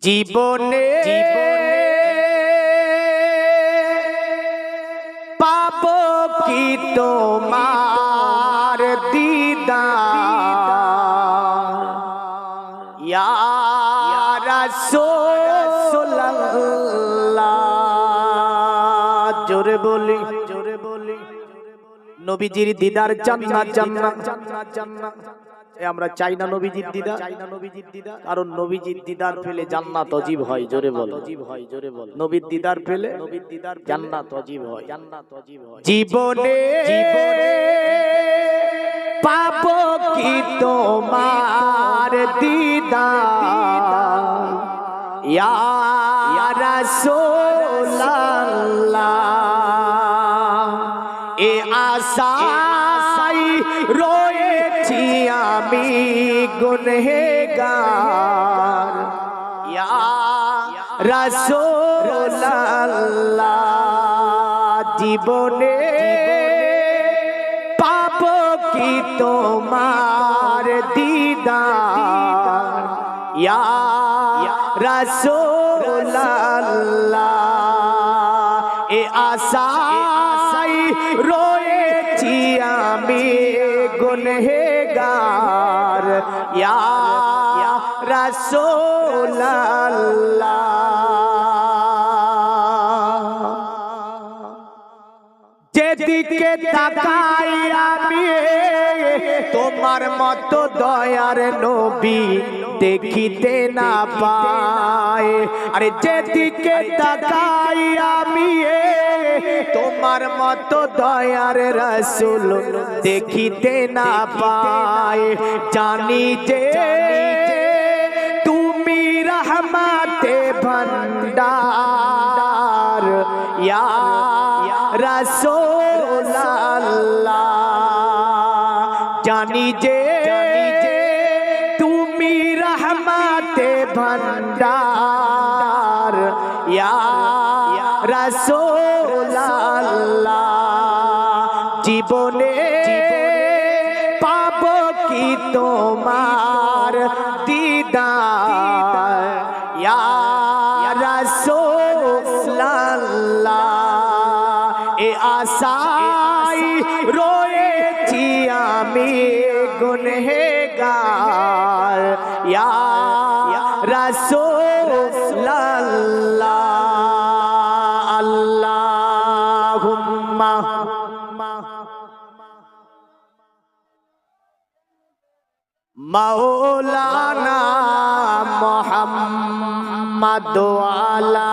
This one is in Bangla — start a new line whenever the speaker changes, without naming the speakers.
জীবনে পাব কি তোমার রাসূলুল্লাহ। জোরে বলি জোরে বলি। নবীজির দিদার জান্নাত জান্নাত জান্নাত জান্নাত আমরা চাই না নবীজির দিদার চাই না নবীজির দিদার কারণ নবীজির দিদার পেলে জান্নাত অজীব হয়, জোরে বল। অজীব হয় জোরে বল নবীর দিদার ফেলে নবীর দিদার জান্নাত অজীব হয়। জান্নাত অজীব হয় জীবনে জীবনে পাবো কি তোমার দিদার? ইয়া রাসূলুল্লাহ, এ আশাই রয়েছি আমি গুনহেগার। ইয়া রাসূলুল্লাহ, জীবনে পাব কি তোমার দিদার? ইয়া রাসূলুল্লাহ, এ আশাই রয়েছি আমি গুনহেগার। ইয়া রাসূলুল্লাহ। যেদিকে তাকাই আমি, তোমার মতো দয়ার নবী দেখিতে না পাই। আরে যেদিকে তাকাই আমি, তোমার মতো দয়ার রসুল দেখিতে না পাই। জানি যে ইয়া রাসূলুল্লাহ। জানি যে তুমি রহমাতে ভন্ডার। ইয়া রাসূলুল্লাহ। জীবনে পাব কি তোমার দিদার? এ আশাই রয়েছি আমি গুনহেগার। ইয়া রাসূলুল্লাহ। আল্লাহুম্মা। মাওলানা মুহাম্মদ আলা